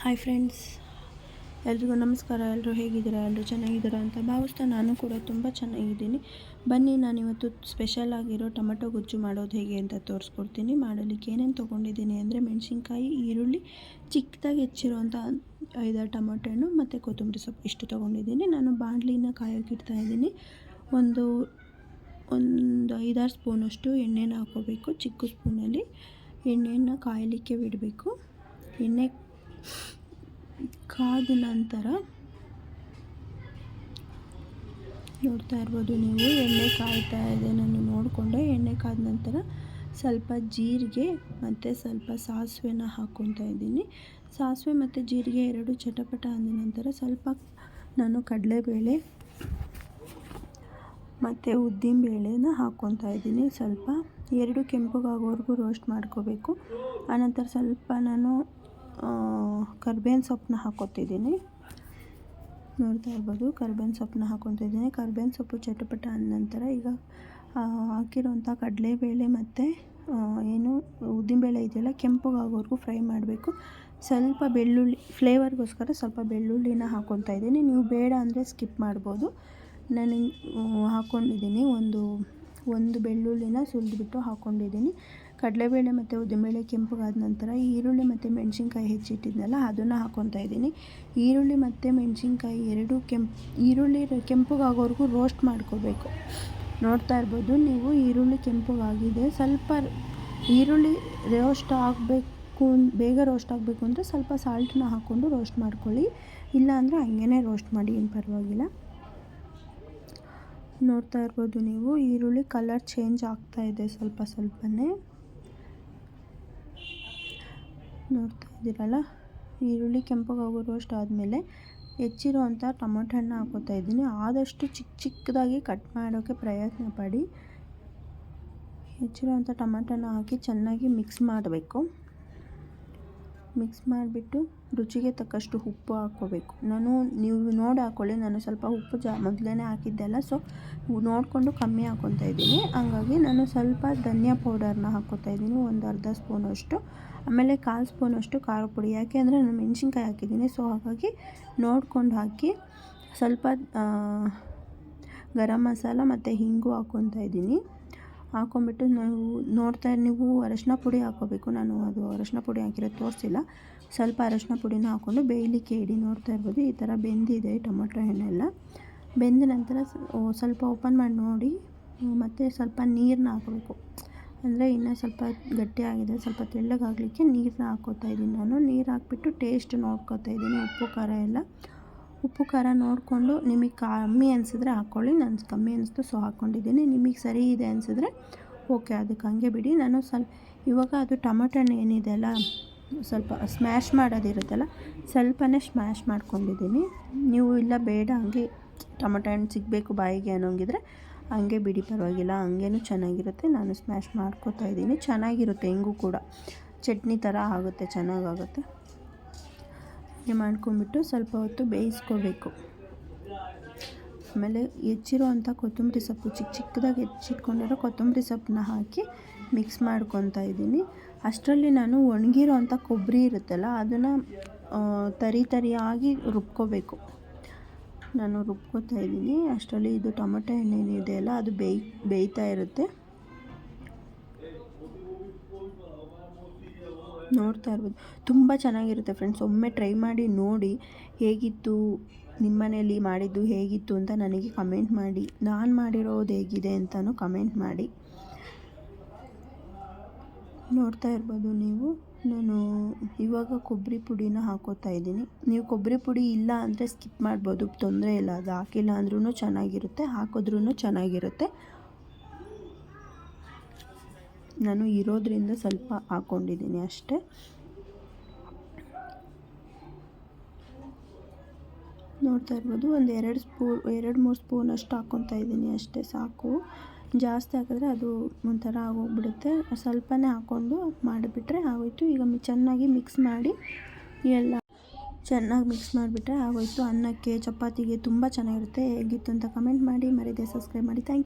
Hi friends ಎಲ್ರಿಗೂ ನಮಸ್ಕಾರ ಎಲ್ಲರೂ ಹೇಗಿದ್ದೀರಾ ಎಲ್ಲರೂ ಚೆನ್ನಾಗಿದ್ದೀರಾ ಅಂತ ಭಾವಿಸ್ತಾ ನಾನು ಕೂಡ ತುಂಬ ಚೆನ್ನಾಗಿದ್ದೀನಿ. ಬನ್ನಿ ನಾನು ಇವತ್ತು ಸ್ಪೆಷಲ್ ಆಗಿರೋ ಟೊಮೆಟೊ ಗೊಜ್ಜು ಮಾಡೋದು ಹೇಗೆ ಅಂತ ತೋರಿಸ್ಕೊಡ್ತೀನಿ. ಮಾಡಲಿಕ್ಕೆ ಏನೇನು ತೊಗೊಂಡಿದ್ದೀನಿ ಅಂದರೆ ಮೆಣಸಿನ್ಕಾಯಿ, ಈರುಳ್ಳಿ, ಚಿಕ್ಕದಾಗಿ ಹೆಚ್ಚಿರೋಂಥ ಐದಾರು ಟೊಮೆಟೊ ಹಣ್ಣು ಮತ್ತು ಕೊತ್ತಂಬರಿ ಸೊಪ್ಪು ಇಷ್ಟು ತೊಗೊಂಡಿದ್ದೀನಿ. ನಾನು ಬಾಣಲಿನ ಕಾಯೋಕೆ ಇದ್ದೀನಿ. ಒಂದು ಒಂದು ಐದಾರು ಸ್ಪೂನಷ್ಟು ಎಣ್ಣೆನ ಹಾಕೋಬೇಕು ಚಿಕ್ಕ ಸ್ಪೂನಲ್ಲಿ. ಎಣ್ಣೆಯನ್ನು ಕಾಯಲಿಕ್ಕೆ ಬಿಡಬೇಕು. ಎಣ್ಣೆ ಕಾದ ನಂತರ ನೋಡ್ತಾ ಇರ್ಬೋದು ನೀವು, ಎಣ್ಣೆ ಕಾಯ್ತಾ ಇದೆ, ನಾನು ನೋಡಿಕೊಂಡೆ. ಎಣ್ಣೆ ಕಾದ ನಂತರ ಸ್ವಲ್ಪ ಜೀರಿಗೆ ಮತ್ತು ಸ್ವಲ್ಪ ಸಾಸಿವೆನ ಹಾಕ್ಕೊತಾ ಇದ್ದೀನಿ. ಸಾಸಿವೆ ಮತ್ತು ಜೀರಿಗೆ ಎರಡು ಚಟಪಟ ಅಂದ ನಂತರ ಸ್ವಲ್ಪ ನಾನು ಕಡಲೆಬೇಳೆ ಮತ್ತು ಉದ್ದಿನ ಬೇಳೆನ ಹಾಕ್ಕೊತಾ ಇದ್ದೀನಿ. ಸ್ವಲ್ಪ ಎರಡು ಕೆಂಪಗಾಗೋವರೆಗೂ ರೋಸ್ಟ್ ಮಾಡ್ಕೋಬೇಕು. ಆನಂತರ ಸ್ವಲ್ಪ ನಾನು ಕರ್ಬೇವಿನ ಸೊಪ್ಪನ್ನ ಹಾಕೋತಿದ್ದೀನಿ. ನೋಡ್ತಾ ಇರ್ಬೋದು, ಕರ್ಬೇವಿನ ಸೊಪ್ಪನ್ನ ಹಾಕೊತಿದ್ದೀನಿ. ಕರ್ಬೇವಿನ ಸೊಪ್ಪು ಚಟಪಟ ಅಂದ ನಂತರ ಈಗ ಹಾಕಿರೋಂಥ ಕಡಲೆಬೇಳೆ ಮತ್ತು ಏನು ಉದ್ದಿನಬೇಳೆ ಇದೆಯಲ್ಲ, ಕೆಂಪಗಾಗೋವರೆಗೂ ಫ್ರೈ ಮಾಡಬೇಕು. ಸ್ವಲ್ಪ ಬೆಳ್ಳುಳ್ಳಿ, ಫ್ಲೇವರ್ಗೋಸ್ಕರ ಸ್ವಲ್ಪ ಬೆಳ್ಳುಳ್ಳಿನ ಹಾಕ್ಕೊತಾ ಇದ್ದೀನಿ. ನೀವು ಬೇಡ ಅಂದರೆ ಸ್ಕಿಪ್ ಮಾಡ್ಬೋದು. ನಾನು ಹಾಕ್ಕೊಂಡಿದ್ದೀನಿ ಒಂದು ಒಂದು ಬೆಳ್ಳುಳ್ಳಿನ ಸುಲಿದ್ಬಿಟ್ಟು ಹಾಕ್ಕೊಂಡಿದ್ದೀನಿ ಕಡಲೆಬೇಳೆ ಮತ್ತು ಉದ್ದಿನಬೇಳೆ ಕೆಂಪಗಾದ ನಂತರ ಈರುಳ್ಳಿ ಮತ್ತು ಮೆಣಸಿನ್ಕಾಯಿ ಹೆಚ್ಚಿಟ್ಟಿದ್ನಲ್ಲ, ಅದನ್ನು ಹಾಕ್ಕೊತಾ ಇದ್ದೀನಿ. ಈರುಳ್ಳಿ ಮತ್ತು ಮೆಣಸಿನ್ಕಾಯಿ ಎರಡೂ ಕೆಂಪು, ಈರುಳ್ಳಿ ಕೆಂಪಗಾಗೋವರೆಗೂ ರೋಸ್ಟ್ ಮಾಡ್ಕೋಬೇಕು. ನೋಡ್ತಾ ಇರ್ಬೋದು, ನೀವು ಈರುಳ್ಳಿ ಕೆಂಪಗಾಗಿದೆ, ಸ್ವಲ್ಪ ಈರುಳ್ಳಿ ರೋಸ್ಟ್ ಆಗಬೇಕು ಬೇಗ ರೋಸ್ಟ್ ಆಗಬೇಕು ಅಂದರೆ ಸ್ವಲ್ಪ ಸಾಲ್ಟನ್ನ ಹಾಕ್ಕೊಂಡು ರೋಸ್ಟ್ ಮಾಡ್ಕೊಳ್ಳಿ. ಇಲ್ಲಾಂದರೆ ಹಂಗೇ ರೋಸ್ಟ್ ಮಾಡಿ, ಏನು ಪರವಾಗಿಲ್ಲ. ನೋಡ್ತಾ ಇರ್ಬೋದು ನೀವು, ಈರುಳ್ಳಿ ಕಲರ್ ಚೇಂಜ್ ಆಗ್ತಾ ಇದೆ ಸ್ವಲ್ಪ ಸ್ವಲ್ಪನೇ. ನೋಡ್ತಾ ಇದ್ದೀರಲ್ಲ? ಈರುಳ್ಳಿ ಕೆಂಪಗಾಗೋ ರೋಸ್ಟ್ ಆದಮೇಲೆ ಹೆಚ್ಚಿರುವಂಥ ಟೊಮೊಟೊ ಹಣ್ಣು ಹಾಕೋತಾ ಇದ್ದೀನಿ. ಆದಷ್ಟು ಚಿಕ್ಕ ಚಿಕ್ಕದಾಗಿ ಕಟ್ ಮಾಡೋಕ್ಕೆ ಪ್ರಯತ್ನ ಪಡಿ. ಹೆಚ್ಚಿರುವಂಥ ಟೊಮೊಟೊನ ಹಾಕಿ ಚೆನ್ನಾಗಿ ಮಿಕ್ಸ್ ಮಾಡಬೇಕು. ಮಿಕ್ಸ್ ಮಾಡಿಬಿಟ್ಟು ರುಚಿಗೆ ತಕ್ಕಷ್ಟು ಉಪ್ಪು ಹಾಕ್ಕೋಬೇಕು. ನಾನು ನೀವು ನೋಡಿ ಹಾಕ್ಕೊಳ್ಳಿ ನಾನು ಸ್ವಲ್ಪ ಉಪ್ಪು ಜಾ ಮೊದಲೇ ಹಾಕಿದ್ದೆಲ್ಲ ಸೊ ನೋಡಿಕೊಂಡು ಕಮ್ಮಿ ಹಾಕ್ಕೊತಾ ಇದ್ದೀನಿ. ಹಾಗಾಗಿ ನಾನು ಸ್ವಲ್ಪ ಧನಿಯಾ ಪೌಡರ್ನ ಹಾಕ್ಕೊತಾ ಇದ್ದೀನಿ, ಒಂದು ಅರ್ಧ ಸ್ಪೂನಷ್ಟು ಆಮೇಲೆ ಕಾಲು ಸ್ಪೂನಷ್ಟು ಖಾರ ಪುಡಿ, ಯಾಕೆ ಅಂದರೆ ನಾನು ಮೆಣಸಿನ್ಕಾಯಿ ಹಾಕಿದ್ದೀನಿ ಸೊ ಹಾಗಾಗಿ ನೋಡ್ಕೊಂಡು ಹಾಕಿ ಸ್ವಲ್ಪ ಗರಂ ಮಸಾಲ ಮತ್ತು ಹಿಂಗು ಹಾಕ್ಕೊತಾ ಇದ್ದೀನಿ. ಹಾಕ್ಕೊಂಬಿಟ್ಟು ನಾವು ನೋಡ್ತಾ ನೀವು ಅರಶಿನ ಪುಡಿ ಹಾಕೋಬೇಕು. ನಾನು ಅದು ಅರಶಿನ ಪುಡಿ ಹಾಕಿರೋದು ತೋರಿಸಿಲ್ಲ. ಸ್ವಲ್ಪ ಅರಶಿನ ಪುಡಿನ ಹಾಕ್ಕೊಂಡು ಬೇಯಲಿಕ್ಕೆ ಇಡಿ, ನೋಡ್ತಾ ಇರ್ಬೋದು. ಈ ಥರ ಬೆಂದಿದೆ ಟೊಮೊಟೊ ಹಣ್ಣೆಲ್ಲ ಬೆಂದ ನಂತರ ಸ್ವಲ್ಪ ಓಪನ್ ಮಾಡಿ ನೋಡಿ, ಮತ್ತು ಸ್ವಲ್ಪ ನೀರನ್ನ ಹಾಕಬೇಕು. ಅಂದರೆ ಇನ್ನೂ ಸ್ವಲ್ಪ ಗಟ್ಟಿಯಾಗಿದೆ, ಸ್ವಲ್ಪ ತೆಳ್ಳಗಾಗಲಿಕ್ಕೆ ನೀರನ್ನ ಹಾಕ್ಕೋತಾ ಇದ್ದೀನಿ ನಾನು. ನೀರು ಹಾಕ್ಬಿಟ್ಟು ಟೇಸ್ಟ್ ನೋಡ್ಕೋತಾ ಇದ್ದೀನಿ, ಉಪ್ಪು, ಖಾರ ಎಲ್ಲ. ಉಪ್ಪು ಖಾರ ನೋಡಿಕೊಂಡು ನಿಮಗೆ ಕಮ್ಮಿ ಅನಿಸಿದ್ರೆ ಹಾಕ್ಕೊಳ್ಳಿ. ನಾನು ಕಮ್ಮಿ ಅನಿಸ್ತು ಸೊ ಹಾಕ್ಕೊಂಡಿದ್ದೀನಿ. ನಿಮಗೆ ಸರಿ ಇದೆ ಅನಿಸಿದ್ರೆ ಓಕೆ, ಅದಕ್ಕೆ ಹಂಗೆ ಬಿಡಿ. ನಾನು ಸ್ವಲ್ಪ ಇವಾಗ ಅದು ಟೊಮೆಟೊ ಹಣ್ಣು ಏನಿದೆ ಅಲ್ಲ, ಸ್ವಲ್ಪ ಸ್ಮ್ಯಾಶ್ ಮಾಡೋದಿರುತ್ತಲ್ಲ, ಸ್ವಲ್ಪನೇ ಸ್ಮ್ಯಾಶ್ ಮಾಡ್ಕೊಂಡಿದ್ದೀನಿ. ನೀವು ಇಲ್ಲ, ಬೇಡ, ಹಂಗೆ ಟೊಮೆಟೊ ಹಣ್ಣು ಸಿಗಬೇಕು ಬಾಯಿಗೆ ಅನ್ನೋಂಗಿದ್ರೆ ಹಂಗೆ ಬಿಡಿ, ಪರವಾಗಿಲ್ಲ. ಹಂಗೇನು ಚೆನ್ನಾಗಿರುತ್ತೆ. ನಾನು ಸ್ಮ್ಯಾಶ್ ಮಾಡ್ಕೋತಾ ಇದ್ದೀನಿ. ಚೆನ್ನಾಗಿರುತ್ತೆ, ಹೆಂಗೂ ಕೂಡ. ಚಟ್ನಿ ಥರ ಆಗುತ್ತೆ, ಚೆನ್ನಾಗಾಗುತ್ತೆ. ಮಾಡ್ಕೊಂಬಿಟ್ಟು ಸ್ವಲ್ಪ ಹೊತ್ತು ಬೇಯಿಸ್ಕೋಬೇಕು. ಆಮೇಲೆ ಹೆಚ್ಚಿರೋ ಅಂಥ ಕೊತ್ತಂಬರಿ ಸೊಪ್ಪು, ಚಿಕ್ಕ ಚಿಕ್ಕದಾಗಿ ಹೆಚ್ಚಿಟ್ಕೊಂಡಿರೋ ಕೊತ್ತಂಬರಿ ಸೊಪ್ಪನ್ನ ಹಾಕಿ ಮಿಕ್ಸ್ ಮಾಡ್ಕೊತಾ ಇದ್ದೀನಿ. ಅಷ್ಟರಲ್ಲಿ ನಾನು ಒಣಗಿರೋ ಅಂಥ ಕೊಬ್ಬರಿ ಇರುತ್ತಲ್ಲ, ಅದನ್ನು ತರಿ ತರಿಯಾಗಿ ರುಬ್ಕೋಬೇಕು. ನಾನು ರುಬ್ಕೋತಾ ಇದ್ದೀನಿ. ಅಷ್ಟರಲ್ಲಿ ಇದು ಟೊಮೆಟೊ ಎಣ್ಣೆ ಇದೆಯಲ್ಲ, ಅದು ಬೇಯ್, ಬೇಯ್ತಾ ಇರುತ್ತೆ. ನೋಡ್ತಾ ಇರ್ಬೋದು. ತುಂಬ ಚೆನ್ನಾಗಿರುತ್ತೆ ಫ್ರೆಂಡ್ಸ್. ಒಮ್ಮೆ ಟ್ರೈ ಮಾಡಿ ನೋಡಿ ಹೇಗಿತ್ತು ನಿಮ್ಮ ಮನೆಯಲ್ಲಿ ಮಾಡಿದ್ದು ಹೇಗಿತ್ತು ಅಂತ ನನಗೆ ಕಮೆಂಟ್ ಮಾಡಿ. ನಾನು ಮಾಡಿರೋದು ಹೇಗಿದೆ ಅಂತಲೂ ಕಮೆಂಟ್ ಮಾಡಿ. ನೋಡ್ತಾ ಇರ್ಬೋದು ನೀವು. ನಾನು ಇವಾಗ ಕೊಬ್ಬರಿ ಪುಡಿನ ಹಾಕೋತಾ ಇದ್ದೀನಿ. ನೀವು ಕೊಬ್ಬರಿ ಪುಡಿ ಇಲ್ಲ ಅಂದರೆ ಸ್ಕಿಪ್ ಮಾಡ್ಬೋದು. ತೊಂದರೆ ಇಲ್ಲ. ಅದು ಹಾಕಿಲ್ಲ ಅಂದ್ರೂ ಚೆನ್ನಾಗಿರುತ್ತೆ. ಹಾಕಿದ್ರೂ ಚೆನ್ನಾಗಿರುತ್ತೆ. ನಾನು ಇರೋದ್ರಿಂದ ಸ್ವಲ್ಪ ಹಾಕ್ಕೊಂಡಿದ್ದೀನಿ ಅಷ್ಟೇ. ನೋಡ್ತಾ ಇರ್ಬೋದು, ಒಂದು ಎರಡು ಸ್ಪೂನ್ ಎರಡು ಮೂರು ಸ್ಪೂನ್ ಅಷ್ಟು ಹಾಕ್ಕೊತಾ ಇದ್ದೀನಿ ಅಷ್ಟೇ, ಸಾಕು. ಜಾಸ್ತಿ ಹಾಕಿದ್ರೆ ಅದು ಒಂಥರ ಆಗೋಗ್ಬಿಡುತ್ತೆ. ಸ್ವಲ್ಪನೇ ಹಾಕ್ಕೊಂಡು ಮಾಡಿಬಿಟ್ರೆ ಆಗೋಯ್ತು. ಈಗ ಚೆನ್ನಾಗಿ ಮಿಕ್ಸ್ ಮಾಡಿ ಎಲ್ಲ ಚೆನ್ನಾಗಿ ಮಿಕ್ಸ್ ಮಾಡಿಬಿಟ್ರೆ ಆಗೋಯ್ತು. ಅನ್ನಕ್ಕೆ, ಚಪಾತಿಗೆ ತುಂಬ ಚೆನ್ನಾಗಿರುತ್ತೆ. ಹೇಗಿತ್ತು ಅಂತ ಕಮೆಂಟ್ ಮಾಡಿ, ಮರೀದೆ ಸಬ್ಸ್ಕ್ರೈಬ್ ಮಾಡಿ. ಥ್ಯಾಂಕ್